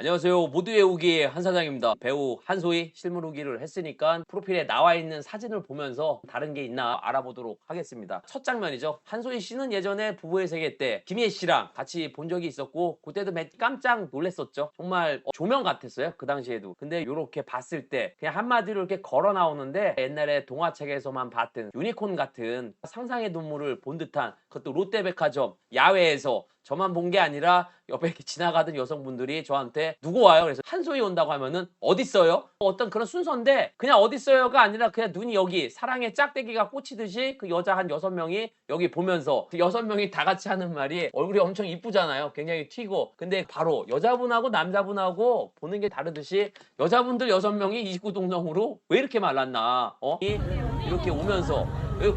안녕하세요. 모두 외우기 한 사장입니다. 배우 한소희 실물 후기를 했으니까 프로필에 나와 있는 사진을 보면서 다른 게 있나 알아보도록 하겠습니다. 첫 장면이죠. 한소희 씨는 예전에 부부의 세계 때 김혜 씨랑 같이 본 적이 있었고 그때도 매- 깜짝 놀랐었죠. 정말 어, 조명 같았어요. 그 당시에도. 근데 이렇게 봤을 때 그냥 한마디로 이렇게 걸어 나오는데 옛날에 동화책에서만 봤던 유니콘 같은 상상의 동물을 본 듯한 그것도 롯데백화점 야외에서 저만 본 게 아니라 옆에 이렇게 지나가던 여성분들이 저한테 누구 와요? 그래서 한소희 온다고 하면은 어딨어요? 어떤 그런 순서인데 그냥 어딨어요가 아니라 그냥 눈이 여기 사랑의 짝대기가 꽂히듯이 그 여자 한 여섯 명이 여기 보면서 그 여섯 명이 다 같이 하는 말이 얼굴이 엄청 이쁘잖아요. 굉장히 튀고 근데 바로 여자분하고 남자분하고 보는 게 다르듯이 여자분들 여섯 명이 29동성으로 왜 이렇게 말랐나? 어? 이- 이렇게 오면서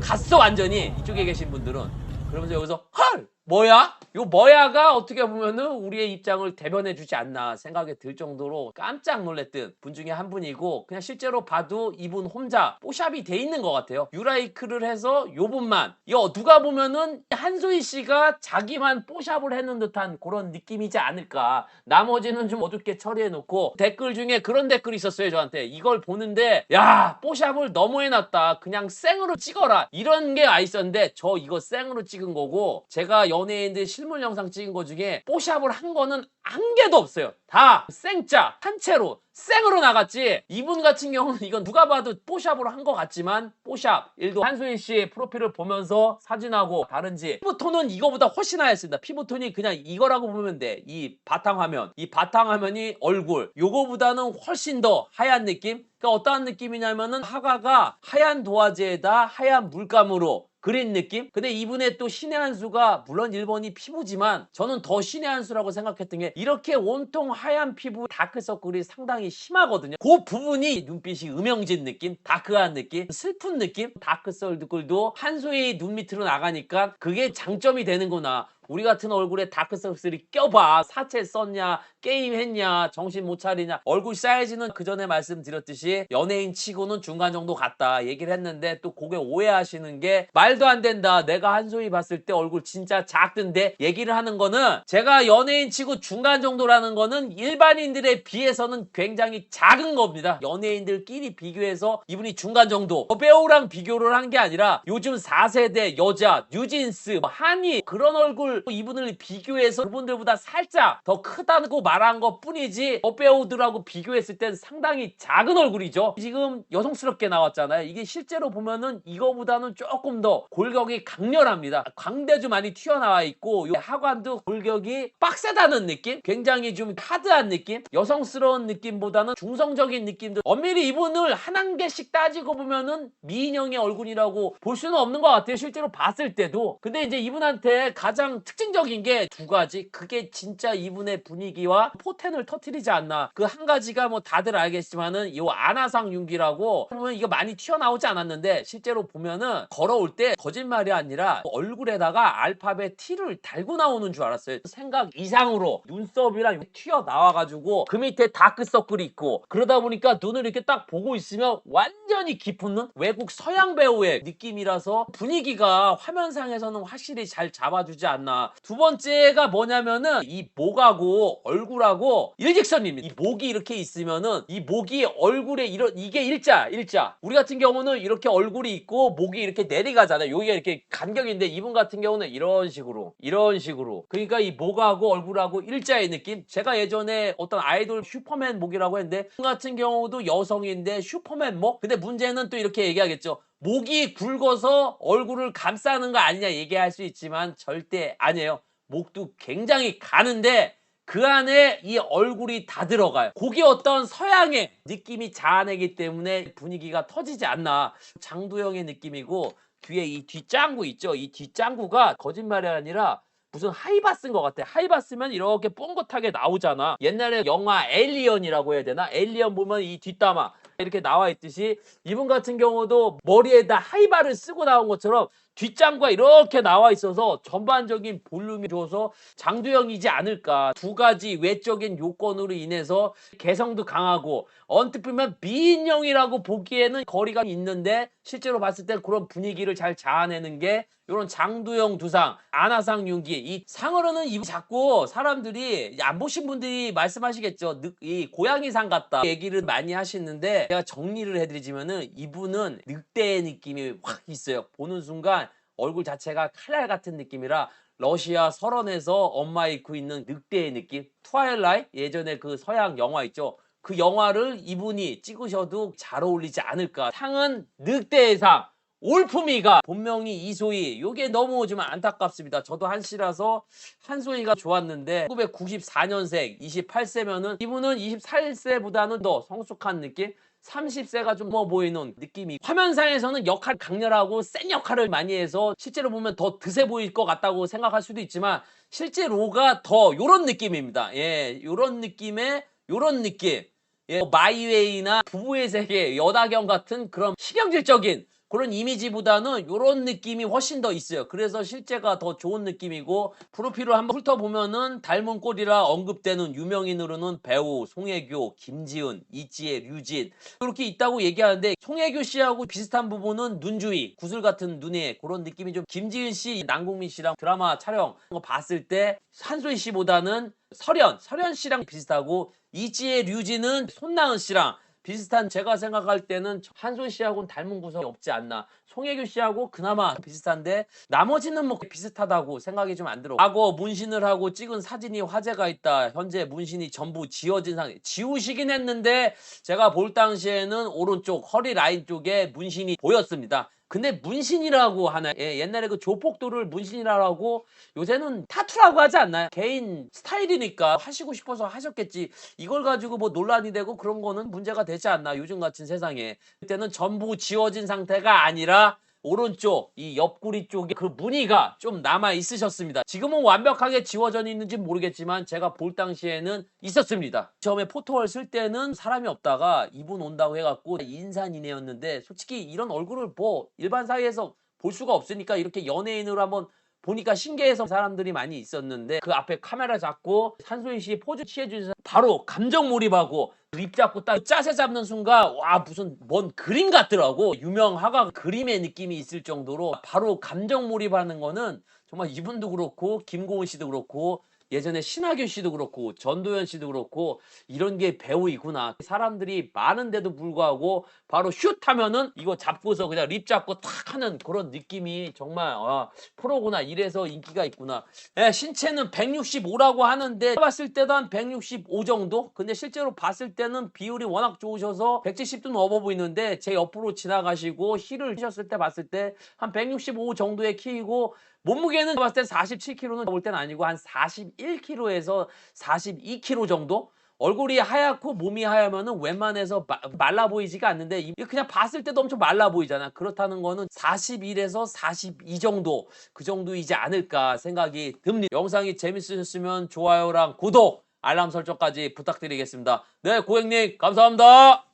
갔어 완전히 이쪽에 계신 분들은 그러면서 여기서 헐 뭐야? 요 뭐야가 어떻게 보면은 우리의 입장을 대변해 주지 않나 생각이 들 정도로 깜짝 놀랐던 분 중에 한 분이고 그냥 실제로 봐도 이분 혼자 뽀샵이 돼 있는 것 같아요. 유라이크를 해서 요 분만 이거 누가 보면은 한소희 씨가 자기만 뽀샵을 해놓은 듯한 그런 느낌이지 않을까. 나머지는 좀 어둡게 처리해 놓고 댓글 중에 그런 댓글이 있었어요 저한테 이걸 보는데 야 뽀샵을 너무 해놨다 그냥 생으로 찍어라 이런 게 아 있었는데 저 이거 생으로 찍은 거고 제가 연예인들 실물 영상 찍은 거 중에 뽀샵을 한 거는 한 개도 없어요. 다 생짜 한 채로 생으로 나갔지. 이분 같은 경우는 이건 누가 봐도 뽀샵으로 한거 같지만 뽀샵. 일도 한소희 씨 프로필을 보면서 사진하고 다른지. 피부톤은 이거보다 훨씬 하였습니다. 피부톤이 그냥 이거라고 보면 돼 이 바탕화면. 이 바탕화면이 얼굴. 요거보다는 훨씬 더 하얀 느낌? 그러니까 어떠한 느낌이냐면은 화가가 하얀 도화지에다 하얀 물감으로 그린 느낌? 근데 이분의 또 신의 한 수가 물론 일본이 피부지만 저는 더 신의 한 수라고 생각했던 게 이렇게 온통 하얀 피부 다크서클이 상당히 심하거든요. 그 부분이 눈빛이 음영진 느낌, 다크한 느낌, 슬픈 느낌, 다크서클도 한소희 눈 밑으로 나가니까 그게 장점이 되는구나. 우리 같은 얼굴에 다크서클이 껴봐. 사채 썼냐, 게임 했냐, 정신 못 차리냐. 얼굴 사이즈는 그 전에 말씀드렸듯이 연예인 치고는 중간 정도 같다 얘기를 했는데 또 그게 오해하시는 게 말도 안 된다. 내가 한소희 봤을 때 얼굴 진짜 작던데 얘기를 하는 거는 제가 연예인 치고 중간 정도라는 거는 일반인들에 비해서는 굉장히 작은 겁니다. 연예인들끼리 비교해서 이분이 중간 정도. 어, 배우랑 비교를 한 게 아니라 요즘 4세대 여자, 뉴진스, 뭐 한이 그런 얼굴 이분을 비교해서 그분들보다 살짝 더 크다고 말한 것 뿐이지 어 배우들하고 비교했을 땐 상당히 작은 얼굴이죠. 지금 여성스럽게 나왔잖아요. 이게 실제로 보면은 이거보다는 조금 더 골격이 강렬합니다. 광대도 많이 튀어나와 있고 요 하관도 골격이 빡세다는 느낌? 굉장히 좀 하드한 느낌? 여성스러운 느낌보다는 중성적인 느낌도 엄밀히 이분을 한한 개씩 따지고 보면은 미인형의 얼굴이라고 볼 수는 없는 것 같아요. 실제로 봤을 때도. 근데 이제 이분한테 가장 특징적인 게 두 가지. 그게 진짜 이분의 분위기와 포텐을 터트리지 않나. 그 한 가지가 뭐 다들 알겠지만은 이 아나상 윤기라고 보면 이거 많이 튀어나오지 않았는데 실제로 보면은 걸어올 때 거짓말이 아니라 얼굴에다가 알파벳 T를 달고 나오는 줄 알았어요. 생각 이상으로 눈썹이랑 튀어나와가지고 그 밑에 다크서클이 있고 그러다 보니까 눈을 이렇게 딱 보고 있으면 완전히 깊은 눈? 외국 서양 배우의 느낌이라서 분위기가 화면상에서는 확실히 잘 잡아주지 않 나. 두 번째가 뭐냐면은 이 목하고 얼굴하고 일직선입니다. 이 목이 이렇게 있으면은 이 목이 얼굴에 이런 이게 일자 일자. 우리 같은 경우는 이렇게 얼굴이 있고 목이 이렇게 내려가잖아요. 여기가 이렇게 간격인데 이분 같은 경우는 이런 식으로 이런 식으로. 그러니까 이 목하고 얼굴하고 일자의 느낌. 제가 예전에 어떤 아이돌 슈퍼맨 목이라고 했는데 이분 같은 경우도 여성인데 슈퍼맨 목. 근데 문제는 또 이렇게 얘기하겠죠. 목이 굵어서 얼굴을 감싸는 거 아니냐 얘기할 수 있지만 절대 아니에요. 목도 굉장히 가는데 그 안에 이 얼굴이 다 들어가요. 그게 어떤 서양의 느낌이 자아내기 때문에 분위기가 터지지 않나. 장도영의 느낌이고 뒤에 이 뒷짱구 있죠. 이 뒷짱구가 거짓말이 아니라 무슨 하이바스인 것 같아. 하이바스면 이렇게 뽕긋하게 나오잖아. 옛날에 영화 엘리언이라고 해야 되나? 엘리언 보면 이 뒷담화 이렇게 나와 있듯이 이분 같은 경우도 머리에다 하이바를 쓰고 나온 것처럼 뒷장과 이렇게 나와 있어서 전반적인 볼륨이 좋아서 장두영이지 않을까. 두 가지 외적인 요건으로 인해서 개성도 강하고 언뜻 보면 미인형이라고 보기에는 거리가 있는데 실제로 봤을 때 그런 분위기를 잘 자아내는 게 이런 장두영 두상, 안하상 윤기 이 상으로는 이 자꾸 사람들이 안 보신 분들이 말씀하시겠죠. 늑- 이 고양이상 같다 얘기를 많이 하시는데 제가 정리를 해드리자면은 이분은 늑대의 느낌이 확 있어요. 보는 순간 얼굴 자체가 칼날 같은 느낌이라 러시아 설원에서 엄마 입고 있는 늑대의 느낌. 트와일라이 예전에 그 서양 영화 있죠. 그 영화를 이분이 찍으셔도 잘 어울리지 않을까. 상은 늑대의 상. 올품이가 본명이 이소희 요게 너무 좀 안타깝습니다. 저도 한씨라서 한소희가 좋았는데 1994년생 28세면은 이분은 24세보다는 더 성숙한 느낌 30세가 좀 뭐 보이는 느낌이 화면상에서는 역할 강렬하고 센 역할을 많이 해서 실제로 보면 더 드세 보일 것 같다고 생각할 수도 있지만 실제로가 더 요런 느낌입니다. 예, 요런 느낌의 요런 느낌. 예, 마이웨이나 부부의 세계, 여다경 같은 그런 식경질적인 그런 이미지보다는 이런 느낌이 훨씬 더 있어요. 그래서 실제가 더 좋은 느낌이고 프로필을 한번 훑어보면은 닮은 꼴이라 언급되는 유명인으로는 배우 송혜교, 김지은, 이지혜, 류진 이렇게 있다고 얘기하는데 송혜교 씨하고 비슷한 부분은 눈 주위, 구슬 같은 눈에 그런 느낌이 좀 김지은 씨, 남궁민 씨랑 드라마 촬영 거 봤을 때 한소희 씨보다는 설현, 설현 씨랑 비슷하고 이지혜, 류진은 손나은 씨랑 비슷한 제가 생각할 때는 한소희 씨하고는 닮은 구석이 없지 않나. 송혜교 씨하고 그나마 비슷한데 나머지는 뭐 비슷하다고 생각이 좀 안 들어. 과거 문신을 하고 찍은 사진이 화제가 있다. 현재 문신이 전부 지워진 상태. 지우시긴 했는데 제가 볼 당시에는 오른쪽 허리 라인 쪽에 문신이 보였습니다. 근데 문신이라고 하나 예, 옛날에 그 조폭도를 문신이라고 요새는 타투라고 하지 않나요? 개인 스타일이니까 하시고 싶어서 하셨겠지. 이걸 가지고 뭐 논란이 되고 그런 거는 문제가 되지 않나 요즘 같은 세상에 그때는 전부 지워진 상태가 아니라 오른쪽 이 옆구리 쪽에 그 무늬가 좀 남아 있으셨습니다. 지금은 완벽하게 지워져 있는지 모르겠지만 제가 볼 당시에는 있었습니다. 처음에 포토월 쓸 때는 사람이 없다가 이분 온다고 해갖고 인산이네였는데 솔직히 이런 얼굴을 뭐 일반 사이에서 볼 수가 없으니까 이렇게 연예인으로 한번 보니까 신기해서 사람들이 많이 있었는데 그 앞에 카메라 잡고 산소희 씨 포즈 취해주셔서 바로 감정 몰입하고 립 잡고 딱 짜세 잡는 순간 와 무슨 뭔 그림 같더라고. 유명 화가 그림의 느낌이 있을 정도로 바로 감정 몰입하는 거는 정말 이분도 그렇고 김고은 씨도 그렇고 예전에 신하균 씨도 그렇고 전도연 씨도 그렇고 이런 게 배우이구나. 사람들이 많은데도 불구하고 바로 슛 하면은 이거 잡고서 그냥 립 잡고 탁 하는 그런 느낌이 정말 아, 프로구나. 이래서 인기가 있구나. 예, 신체는 165라고 하는데 봤을 때도 한 165 정도? 근데 실제로 봤을 때는 비율이 워낙 좋으셔서 170도 넘어 보이는데 제 옆으로 지나가시고 힐을 하셨을 때 봤을 때 한 165 정도의 키이고 몸무게는 봤을 때 47kg는 볼 때는 아니고 한 41kg에서 42kg 정도? 얼굴이 하얗고 몸이 하얗면은 웬만해서 마- 말라 보이지가 않는데 이- 그냥 봤을 때도 엄청 말라 보이잖아. 그렇다는 거는 41에서 42 정도 그 정도이지 않을까 생각이 듭니다. 영상이 재밌으셨으면 좋아요랑 구독, 알람 설정까지 부탁드리겠습니다. 네, 고객님 감사합니다.